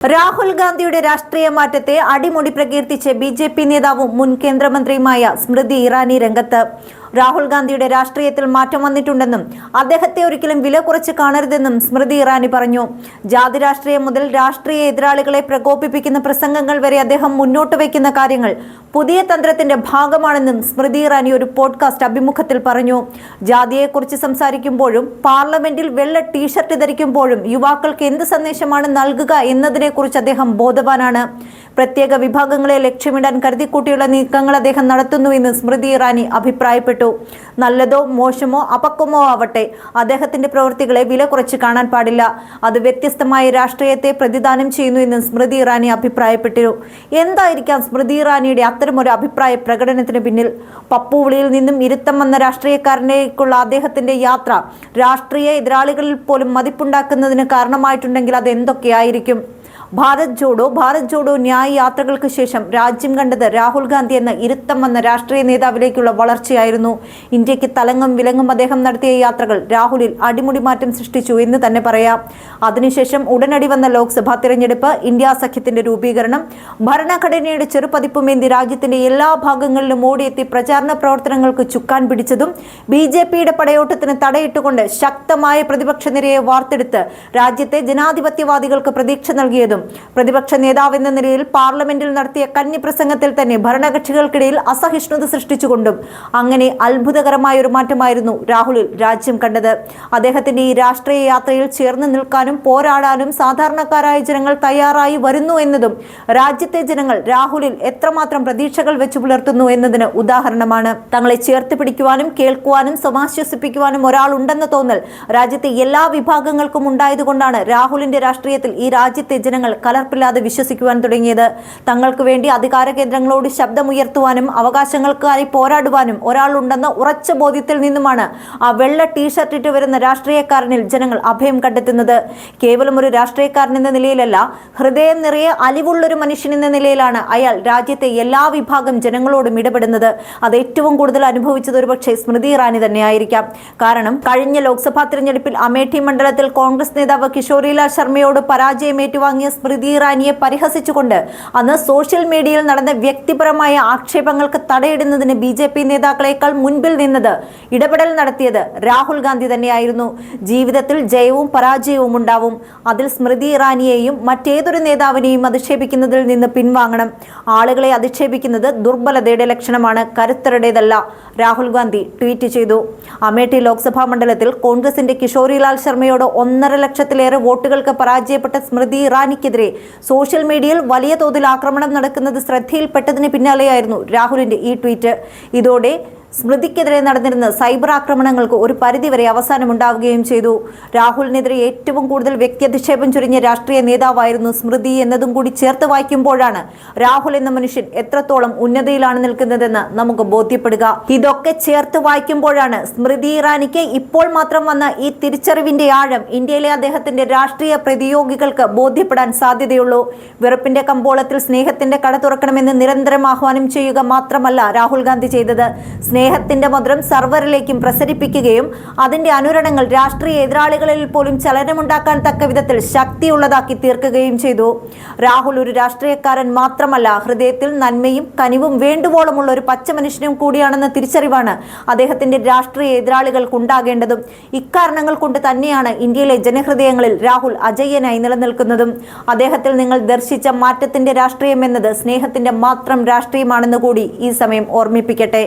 രാഹുൽ ഗാന്ധിയുടെ രാഷ്ട്രീയ മാറ്റത്തെ അടിമുടി പ്രകീർത്തിച്ച് ബി ജെ പി നേതാവും മുൻ കേന്ദ്രമന്ത്രിയുമായ സ്മൃതി ഇറാനി രംഗത്ത് രാഹുൽ ഗാന്ധിയുടെ രാഷ്ട്രീയത്തിൽ മാറ്റം വന്നിട്ടുണ്ടെന്നും അദ്ദേഹത്തെ ഒരിക്കലും വില കുറച്ച് കാണരുതെന്നും സ്മൃതി ഇറാനി പറഞ്ഞു. ജാതി രാഷ്ട്രീയം മുതൽ രാഷ്ട്രീയ എതിരാളികളെ പ്രകോപിപ്പിക്കുന്ന പ്രസംഗങ്ങൾ വരെ അദ്ദേഹം മുന്നോട്ട് വയ്ക്കുന്ന കാര്യങ്ങൾ പുതിയ തന്ത്രത്തിന്റെ ഭാഗമാണെന്നും സ്മൃതി ഇറാനി ഒരു പോഡ്കാസ്റ്റ് അഭിമുഖത്തിൽ പറഞ്ഞു. ജാതിയെക്കുറിച്ച് സംസാരിക്കുമ്പോഴും പാർലമെന്റിൽ വെള്ള ടീഷർട്ട് ധരിക്കുമ്പോഴും യുവാക്കൾക്ക് എന്ത് സന്ദേശമാണ് നൽകുക എന്നതിനെക്കുറിച്ച് അദ്ദേഹം ബോധവാനാണ്. പ്രത്യേക വിഭാഗങ്ങളെ ലക്ഷ്യമിടാൻ കരുതിക്കൂട്ടിയുള്ള നീക്കങ്ങൾ അദ്ദേഹം നടത്തുന്നുവെന്ന് സ്മൃതി ഇറാനി അഭിപ്രായപ്പെട്ടു. നല്ലതോ മോശമോ അപക്വമോ ആവട്ടെ അദ്ദേഹത്തിന്റെ പ്രവൃത്തികളെ വില കുറച്ച് കാണാൻ പാടില്ല. അത് വ്യത്യസ്തമായ രാഷ്ട്രീയത്തെ പ്രതിദാനം ചെയ്യുന്നു എന്ന് സ്മൃതി ഇറാനി അഭിപ്രായപ്പെട്ടു എന്തായിരിക്കാം സ്മൃതി ഇറാനിയുടെ അത്തരമൊരു അഭിപ്രായ പ്രകടനത്തിന് പിന്നിൽ? പപ്പുവിളിയിൽ നിന്നും ഇരുത്തം വന്ന രാഷ്ട്രീയക്കാരനേക്കുള്ള അദ്ദേഹത്തിന്റെ യാത്ര രാഷ്ട്രീയ എതിരാളികളിൽ പോലും മതിപ്പുണ്ടാക്കുന്നതിന് കാരണമായിട്ടുണ്ടെങ്കിൽ അത് എന്തൊക്കെയായിരിക്കും ഭാരത് ജോഡോ ഭാരത് ജോഡോ ന്യായ യാത്രകൾക്ക് ശേഷം രാജ്യം കണ്ടത് രാഹുൽ ഗാന്ധി എന്ന ഇരുത്തം വന്ന രാഷ്ട്രീയ നേതാവിലേക്കുള്ള വളർച്ചയായിരുന്നു. ഇന്ത്യയ്ക്ക് തലങ്ങും വിലങ്ങും അദ്ദേഹം നടത്തിയ യാത്രകൾ രാഹുലിൽ അടിമുടി മാറ്റം സൃഷ്ടിച്ചു എന്ന് തന്നെ പറയാം. അതിനുശേഷം ഉടനടി വന്ന ലോക്സഭാ തിരഞ്ഞെടുപ്പ് ഇന്ത്യ സഖ്യത്തിന്റെ രൂപീകരണം ഭരണഘടനയുടെ ചെറുപതിപ്പുമേന്തി രാജ്യത്തിന്റെ എല്ലാ ഭാഗങ്ങളിലും ഓടിയെത്തി പ്രചാരണ പ്രവർത്തനങ്ങൾക്ക് ചുക്കാൻ പിടിച്ചതും ബി ജെ പിയുടെ പടയോട്ടത്തിന് തടയിട്ടുകൊണ്ട് ശക്തമായ പ്രതിപക്ഷ നിരയെ വാർത്തെടുത്ത് രാജ്യത്തെ ജനാധിപത്യവാദികൾക്ക് പ്രതീക്ഷ നൽകിയതും പ്രതിപക്ഷ നേതാവെന്ന നിലയിൽ പാർലമെന്റിൽ നടത്തിയ കന്നി പ്രസംഗത്തിൽ തന്നെ ഭരണകക്ഷികൾക്കിടയിൽ അസഹിഷ്ണുത സൃഷ്ടിച്ചുകൊണ്ടും അങ്ങനെ അത്ഭുതകരമായ ഒരു മാറ്റമായിരുന്നു രാഹുലിൽ രാജ്യം കണ്ടത്. അദ്ദേഹത്തിന്റെ ഈ രാഷ്ട്രീയ യാത്രയിൽ ചേർന്ന് നിൽക്കാനും പോരാടാനും സാധാരണക്കാരായ ജനങ്ങൾ തയ്യാറായി വരുന്നു എന്നതും രാജ്യത്തെ ജനങ്ങൾ രാഹുലിൽ എത്രമാത്രം പ്രതീക്ഷകൾ വെച്ചു പുലർത്തുന്നു എന്നതിന് ഉദാഹരണമാണ്. തങ്ങളെ ചേർത്ത് പിടിക്കുവാനും കേൾക്കുവാനും സമാശ്വസിപ്പിക്കുവാനും ഒരാളുണ്ടെന്ന തോന്നൽ രാജ്യത്തെ എല്ലാ വിഭാഗങ്ങൾക്കും ഉണ്ടായതുകൊണ്ടാണ് രാഹുലിന്റെ രാഷ്ട്രീയത്തിൽ ഈ രാജ്യത്തെ ജനങ്ങൾ കലർപ്പില്ലാതെ വിശ്വസിക്കുവാൻ തുടങ്ങിയത്. തങ്ങൾക്ക് വേണ്ടി അധികാര കേന്ദ്രങ്ങളോട് ശബ്ദമുയർത്തുവാനും അവകാശങ്ങൾക്കായി പോരാടുവാനും ഒരാളുണ്ടെന്ന ഉറച്ച ബോധ്യത്തിൽ നിന്നുമാണ് ആ വെള്ള ടീഷർട്ട് ഇട്ട് വരുന്ന രാഷ്ട്രീയക്കാരനിൽ ജനങ്ങൾ അഭയം കണ്ടെത്തുന്നത്. കേവലം ഒരു രാഷ്ട്രീയക്കാരൻ എന്ന നിലയിലല്ല ഹൃദയം നിറയെ അലിവുള്ളൊരു മനുഷ്യൻ എന്ന നിലയിലാണ് അയാൾ രാജ്യത്തെ എല്ലാ വിഭാഗം ജനങ്ങളോടും ഇടപെടുന്നത്. അത് ഏറ്റവും കൂടുതൽ അനുഭവിച്ചത് ഒരുപക്ഷെ സ്മൃതി ഇറാനി തന്നെയായിരിക്കാം. കാരണം കഴിഞ്ഞ ലോക്സഭാ തിരഞ്ഞെടുപ്പിൽ അമേഠി മണ്ഡലത്തിൽ കോൺഗ്രസ് നേതാവ് കിഷോറിലാൽ ശർമ്മയോട് പരാജയം ഏറ്റുവാങ്ങിയ സ്മൃതി ഇറാനിയെ പരിഹസിച്ചുകൊണ്ട് അന്ന് സോഷ്യൽ മീഡിയയിൽ നടന്ന വ്യക്തിപരമായ ആക്ഷേപങ്ങൾക്ക് തടയിടുന്നതിന് ബി ജെ പി നേതാക്കളെക്കാൾ മുൻപിൽ നിന്നത് ഇടപെടൽ നടത്തിയത് രാഹുൽ ഗാന്ധി തന്നെയായിരുന്നു. ജീവിതത്തിൽ ജയവും പരാജയവും ഉണ്ടാവും. അതിൽ സ്മൃതി ഇറാനിയെയും മറ്റേതൊരു നേതാവിനെയും അധിക്ഷേപിക്കുന്നതിൽ നിന്ന് പിൻവാങ്ങണം. ആളുകളെ അധിക്ഷേപിക്കുന്നത് ദുർബലതയുടെ ലക്ഷണമാണ് കരുത്തരുടേതല്ല രാഹുൽ ഗാന്ധി ട്വീറ്റ് ചെയ്തു. അമേഠി ലോക്സഭാ മണ്ഡലത്തിൽ കോൺഗ്രസിന്റെ കിഷോറിലാൽ ശർമ്മയോട് ഒന്നര ലക്ഷത്തിലേറെ വോട്ടുകൾക്ക് പരാജയപ്പെട്ട സ്മൃതി ഇറാനിക്കെതിരെ സോഷ്യൽ മീഡിയയിൽ വലിയ തോതിൽ ആക്രമണം നടക്കുന്നത് ശ്രദ്ധയിൽപ്പെട്ടതിന് പിന്നാലെയായിരുന്നു രാഹുലിന്റെ ഈ ട്വീറ്റ്. ഇതോടെ സ്മൃതിക്കെതിരെ നടന്നിരുന്ന സൈബർ ആക്രമണങ്ങൾക്ക് ഒരു പരിധിവരെ അവസാനമുണ്ടാവുകയും ചെയ്തു. രാഹുലിനെതിരെ ഏറ്റവും കൂടുതൽ വ്യക്തിയധിക്ഷേപം ചൊരിഞ്ഞ രാഷ്ട്രീയ നേതാവായിരുന്നു സ്മൃതി എന്നതും കൂടി ചേർത്ത് വായിക്കുമ്പോഴാണ് രാഹുൽ എന്ന മനുഷ്യൻ എത്രത്തോളം ഉന്നതിയിലാണ് നിൽക്കുന്നതെന്ന് നമുക്ക് ബോധ്യപ്പെടുക. ഇതൊക്കെ ചേർത്ത് വായിക്കുമ്പോഴാണ് സ്മൃതി ഇറാനിക്ക് ഇപ്പോൾ മാത്രം വന്ന ഈ തിരിച്ചറിവിന്റെ ആഴം ഇന്ത്യയിലെ അദ്ദേഹത്തിന്റെ രാഷ്ട്രീയ പ്രതിയോഗികൾക്ക് ബോധ്യപ്പെടാൻ സാധ്യതയുള്ളൂ. വെറുപ്പിന്റെ കമ്പോളത്തിൽ സ്നേഹത്തിന്റെ കട തുറക്കണമെന്ന് നിരന്തരം ആഹ്വാനം ചെയ്യുക മാത്രമല്ല രാഹുൽ ഗാന്ധി ചെയ്തത്. സ്നേഹത്തിന്റെ മധുരം സർവറിലേക്കും പ്രസരിപ്പിക്കുകയും അതിന്റെ അനുരണങ്ങൾ രാഷ്ട്രീയ എതിരാളികളിൽ പോലും ചലനമുണ്ടാക്കാൻ തക്ക വിധത്തിൽ ശക്തിയുള്ളതാക്കി തീർക്കുകയും ചെയ്തു. രാഹുൽ ഒരു രാഷ്ട്രീയക്കാരൻ മാത്രമല്ല ഹൃദയത്തിൽ നന്മയും കനിവും വേണ്ടുവോളമുള്ള ഒരു പച്ച മനുഷ്യനും കൂടിയാണെന്ന തിരിച്ചറിവാണ് അദ്ദേഹത്തിന്റെ രാഷ്ട്രീയ എതിരാളികൾക്ക് ഉണ്ടാകേണ്ടതും ഇക്കാരണങ്ങൾ കൊണ്ട് തന്നെയാണ് ഇന്ത്യയിലെ ജനഹൃദയങ്ങളിൽ രാഹുൽ അജയ്യനായി നിലനിൽക്കുന്നതും. അദ്ദേഹത്തിൽ നിങ്ങൾ ദർശിച്ച മാറ്റത്തിന്റെ രാഷ്ട്രീയം എന്നത് സ്നേഹത്തിന്റെ മാത്രം രാഷ്ട്രീയമാണെന്ന് കൂടി ഈ സമയം ഓർമ്മിപ്പിക്കട്ടെ.